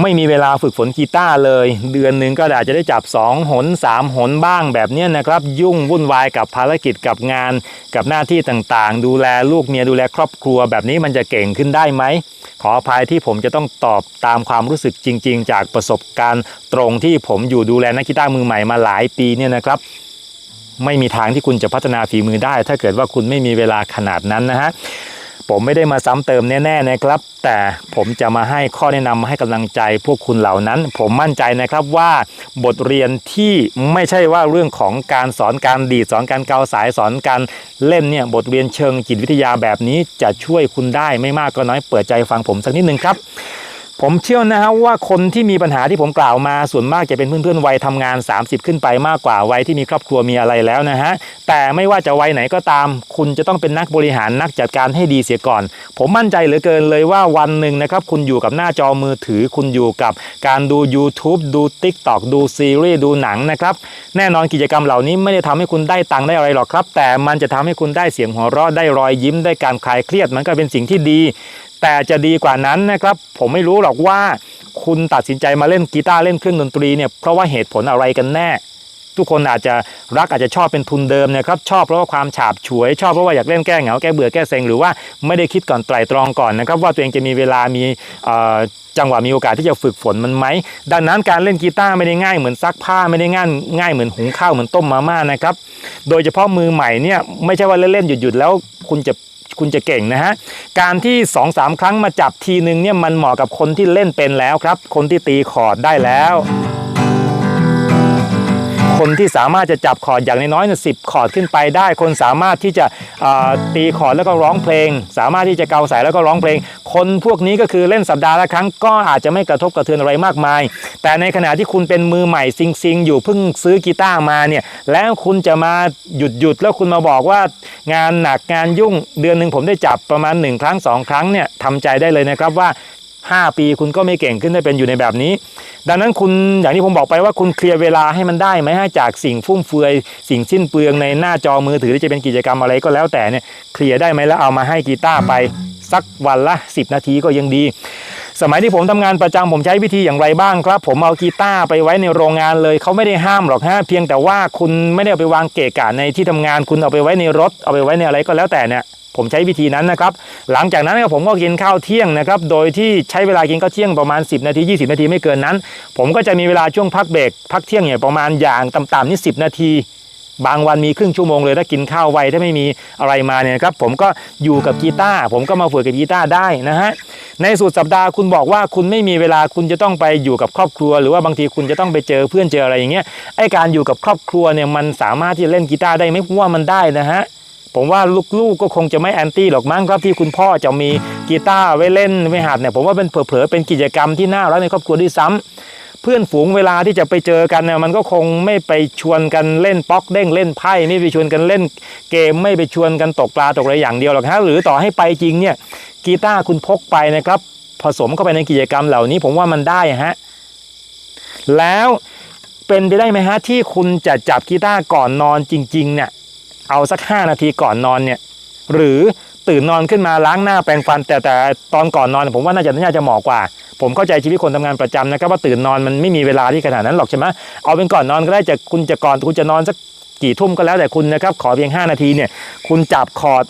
ไม่มีเวลาฝึกฝนกีตาร์เลย เดือนหนึ่งก็อาจจะได้จับ 2 หน 3 หนบ้างแบบนี้นะครับ ยุ่งวุ่นวายกับภารกิจกับงาน กับหน้าที่ต่างๆ ดูแลลูกเมียดูแลครอบครัวแบบนี้มันจะเก่งขึ้นได้ไหม ขออภัยที่ผมจะต้องตอบตามความรู้สึกจริง ๆ จากประสบการณ์ตรงที่ผมอยู่ดูแลนักกีตาร์มือใหม่มาหลายปีเนี่ยนะครับไม่มีทางที่คุณจะพัฒนาฝีมือได้ ถ้าเกิดว่าคุณไม่มีเวลาขนาดนั้นนะฮะ ผมไม่ได้มาซ้ำเติมแน่ๆนะครับ แต่ผมจะมาให้ข้อแนะนำให้กำลังใจพวกคุณเหล่านั้น ผมมั่นใจนะครับว่าบทเรียนที่ไม่ใช่ว่าเรื่องของการสอนการดีดสอนการเกาสายสอนการเล่นเนี่ยบทเรียนเชิงจิตวิทยาแบบนี้จะช่วยคุณได้ไม่มากก็น้อยเปิดใจฟังผมสักนิดนึงครับ ผมเชื่อนะฮะว่าคนที่มีปัญหาที่ผมกล่าวมาส่วนมากจะเป็นเพื่อนๆวัยทำงาน 30 ขึ้นไปมากกว่าวัยที่มีครอบครัวมีอะไรแล้วนะฮะแต่ไม่ว่าจะวัยไหนก็ตาม คุณจะต้องเป็นนักบริหารนักจัดการให้ดีเสียก่อน ผมมั่นใจเหลือเกินเลยว่าวันหนึ่งนะครับคุณอยู่กับหน้าจอมือถือ คุณอยู่กับการดู YouTube ดู TikTok ดูซีรีส์ดูหนังนะครับแน่นอนกิจกรรมเหล่านี้ไม่ได้ทำให้คุณได้ตังค์ได้อะไรหรอกครับ แต่มันจะทำให้คุณได้เสียงหัวเราะได้รอยยิ้มได้การคลายเครียดมันก็เป็นสิ่งที่ดี แต่จะดีกว่านั้นนะครับ ผมไม่รู้หรอกว่าคุณตัดสินใจมาเล่นกีตาร์เล่นเครื่องดนตรีเนี่ยเพราะว่าเหตุผลอะไรกันแน่ ทุกคนอาจจะรักอาจจะชอบเป็นทุนเดิมนะครับชอบเพราะว่าความฉาบฉวย ชอบเพราะว่าอยากเล่นแก้เหงาแก้เบื่อแก้เซ็งหรือว่าไม่ได้คิดก่อนไตรตรองก่อนนะครับ ว่าตัวเองจะมีเวลามีจังหวะมีโอกาสที่จะฝึกฝนมันไหม ดังนั้นการเล่นกีตาร์ไม่ได้ง่ายเหมือนซักผ้าไม่ได้ง่ายง่ายเหมือนหุงข้าวเหมือนต้มมาม่านะครับ โดยเฉพาะมือใหม่เนี่ยไม่ใช่ว่าเล่นๆหยุดๆแล้วคุณจะ คุณจะเก่งนะฮะการที่2อสาครั้งมาจับทีนึงเนี่ยมันเหมาะกับคนที่เล่นเป็นแล้วครับ คนที่ตีคอร์ดได้แล้ว คนที่สามารถจะจับคอร์ดอย่างน้อยๆสิบคอร์ดขึ้นไปได้ คนสามารถที่จะตีคอร์ดแล้วก็ร้องเพลง สามารถที่จะเกาสายแล้วก็ร้องเพลง คนพวกนี้ก็คือเล่นสัปดาห์ละครั้งก็อาจจะไม่กระทบกระเทือนอะไรมากมาย แต่ในขณะที่คุณเป็นมือใหม่ซิงซิงๆอยู่เพิ่งซื้อกีตาร์มาเนี่ยแล้วคุณจะมาหยุดหยุดแล้วคุณมาบอกว่างานหนักงานยุ่งเดือนหนึ่งผมได้จับประมาณ 1 ครั้ง 2 ครั้งเนี่ยทำใจได้เลยนะครับว่า 5 ปีคุณก็ไม่เก่งขึ้นได้เป็นอยู่ในแบบนี้ ดังนั้นคุณอย่างที่ผมบอกไปว่าคุณเคลียร์เวลาให้มันได้ไหมฮะจากสิ่งฟุ่มเฟือย สิ่งสิ้นเปลืองในหน้าจอมือถือที่จะเป็นกิจกรรมอะไรก็แล้วแต่เนี่ยเคลียร์ได้ไหมแล้วเอามาให้กีตาร์ไปสักวันละ 10 นาทีก็ยังดี สมัยที่ผมทำงานประจำผมใช้วิธีอย่างไรบ้างครับ ผมเอากีตาร์ไปไว้ในโรงงานเลยเขาไม่ได้ห้ามหรอกฮะเพียงแต่ว่าคุณไม่ได้เอาไปวางเกะกะในที่ทำงาน คุณเอาไปไว้ในรถเอาไปไว้ในอะไรก็แล้วแต่เนี่ย ผมใช้วิธีนั้นนะครับ หลังจากนั้นเนี่ยผมก็กินข้าวเที่ยงนะครับ โดยที่ใช้เวลากินข้าวเที่ยงประมาณ 10 นาที 20 นาทีไม่เกินนั้น ผมก็จะมีเวลาช่วงพักเบรกพักเที่ยงเนี่ยประมาณอย่างต่ำๆนี่10 นาที บางวันมีครึ่งชั่วโมงเลยถ้ากินข้าวไวถ้าไม่มีอะไรมาเนี่ยนะครับ ผมก็อยู่กับกีตาร์ผมก็มาฝึกกับกีตาร์ได้นะฮะในสุดสัปดาห์คุณบอกว่าคุณไม่มีเวลาคุณจะต้องไปอยู่กับครอบครัว หรือว่าบางทีคุณจะต้องไปเจอเพื่อนเจออะไรอย่างเงี้ยไอการอยู่กับครอบครัวเนี่ยมันสามารถที่จะเล่นกีตาร์ได้ไหมผมว่ามันได้นะฮะ ผมว่าลูกๆก็คงจะไม่แอนตี้หรอกมั้งครับที่คุณพ่อจะมีกีตาร์ไว้เล่นไว้หัดเนี่ยผมว่าเป็นเผลอๆเป็นกิจกรรมที่น่ารักในครอบครัวด้วยซ้ำเพื่อนฝูงเวลาที่จะไปเจอกันเนี่ยมันก็คงไม่ไปชวนกันเล่นป๊อกเด้งเล่นไพ่ไม่ไปชวนกันเล่น เกมไม่ไปชวนกันตกปลาตกอะไรอย่างเดียวหรอกฮะหรือต่อให้ไปจริงเนี่ยกีตาร์คุณพกไปนะครับ ผสมเข้าไปในกิจกรรมเหล่านี้ ผมว่ามันได้ฮะแล้วเป็นไปได้ไหมฮะที่คุณจะจับกีตาร์ก่อนนอนจริงๆเนี่ย เอาสัก 5 นาทีก่อนนอนเนี่ยหรือตื่นนอนขึ้นมาล้างหน้าแปรงฟัน แต่แต่ตอนก่อนนอน ผมว่าน่าจะน่าจะเหมาะกว่า ผมเข้าใจชีวิตคนทำงานประจำนะครับว่าตื่นนอนมันไม่มีเวลาที่ขนาดนั้นหรอกใช่ไหมเอาเป็นก่อนนอนก็ได้จะคุณจะก่อนคุณจะนอนสักกี่ทุ่มก็แล้วแต่คุณนะครับ ขอเพียง 5 นาทีเนี่ย คุณจับคอร์ด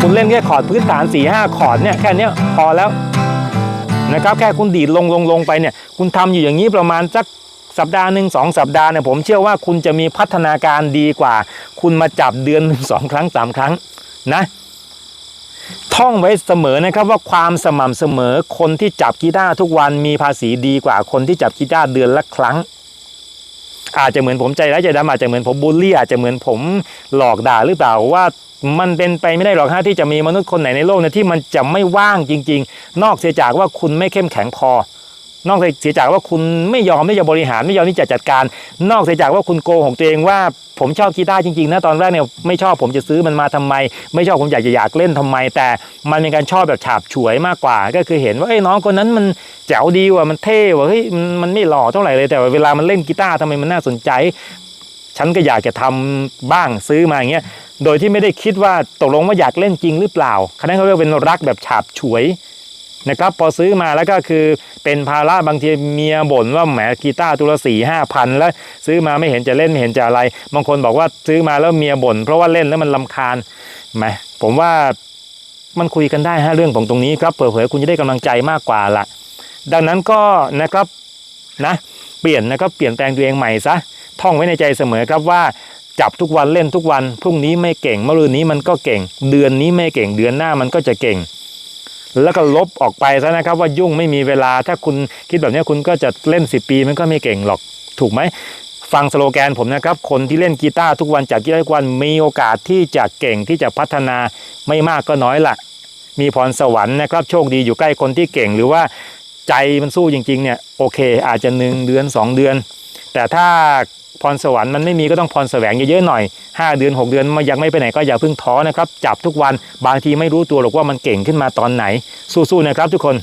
คุณเล่นแค่คอร์ดพื้นฐาน4ี่ห้าคอร์ดเนี่ยแค่นี้พอแล้วนะครับแค่คุณดีดลงลงลงไปเนี่ย คุณทำอยู่อย่างนี้ประมาณสัก สัปดาห์หนึ่งสองสัปดาห์เนี่ยผมเชื่อว่าคุณจะมีพัฒนาการดีกว่า คุณมาจับเดือนหนึ่งสองครั้งสามครั้งนะท่องไว้เสมอนะครับว่าความสม่ำเสมอคนที่จับกีตาร์ทุกวันมีภาษีดีกว่าคนที่จับกีตาร์เดือนละครั้ง อาจจะเหมือนผมใจร้ายใจดำอาจจะเหมือนผมบูลลี่อาจจะเหมือนผมหลอกด่าหรือเปล่าว่ามันเป็นไปไม่ได้หรอกฮะที่จะมีมนุษย์คนไหนในโลกนี่ยที่มันจะไม่ว่างจริง ๆ นอกเสียจากว่าคุณไม่เข้มแข็งพอ นอกเสียจากว่าคุณไม่ยอมที่จะบริหารไม่ยอมที่จะจัดการ นอกเสียจากว่าคุณโกหกตัวเองว่าผมชอบกีตาร์จริงๆนะตอนแรกเนี่ยไม่ชอบผมจะซื้อมันมาทำไม ไม่ชอบผมอยากจะอยากเล่นทำไม แต่มันเป็นการชอบแบบฉาบฉวยมากกว่า ก็คือเห็นว่าไอ้น้องคนนั้นมันแจ๋วดีว่ะมันเท่ว่ะเฮ้ยมันไม่หล่อเท่าไหร่เลยแต่เวลามันเล่นกีตาร์ทำไมมันน่าสนใจ ฉันก็อยากจะทำบ้างซื้อมาอย่างเงี้ยโดยที่ไม่ได้คิดว่าตกลงว่าอยากเล่นจริงหรือเปล่าคะนั้นเขาเรียกเป็นรักแบบฉาบฉวยนะครับพอซื้อมาแล้วก็คือ เป็นภาระบางทีเมียบ่นว่าแหมกีตาร์ตัวละสี่ห้าพันแล้วซื้อมาไม่เห็นจะเล่นไม่เห็นจะอะไร บางคนบอกว่าซื้อมาแล้วเมียบ่นเพราะว่าเล่นแล้วมันลำคาญแหมผมว่ามันคุยกันได้ฮะเรื่องของตรงนี้ครับเผื่อคุณจะได้กำลังใจมากกว่าละดังนั้นก็นะครับนะเปลี่ยนนะครับเปลี่ยนแปลงตัวเองใหม่ซะท่องไว้ในใจเสมอครับว่าจับทุกวันเล่นทุกวัน พรุ่งนี้ไม่เก่งมะรืนนี้มันก็เก่ง เดือนนี้ไม่เก่งเดือนหน้ามันก็จะเก่ง แล้วก็ลบออกไปซะนะครับว่ายุ่งไม่มีเวลา ถ้าคุณคิดแบบนี้คุณก็จะเล่น 10 ปีมันก็ไม่เก่งหรอกถูกไหมฟังสโลแกนผมนะครับ คนที่เล่นกีตาร์ทุกวันจากกีตาร์ทุกวันมีโอกาสที่จะเก่งที่จะพัฒนาไม่มากก็น้อยละมีพรสวรรค์นะครับ โชคดีอยู่ใกล้คนที่เก่งหรือว่าใจมันสู้จริงๆเนี่ยโอเค อาจจะหนึ่งเดือน 2 เดือน แต่ถ้า พรสวรรค์มันไม่มีก็ต้องพรแสวงเยอะๆหน่อย 5 เดือน 6 เดือนมันยังไม่ไปไหนก็อย่าเพิ่งท้อนะครับ จับทุกวันบางทีไม่รู้ตัวหรอกว่ามันเก่งขึ้นมาตอนไหน สู้ๆนะครับทุกคน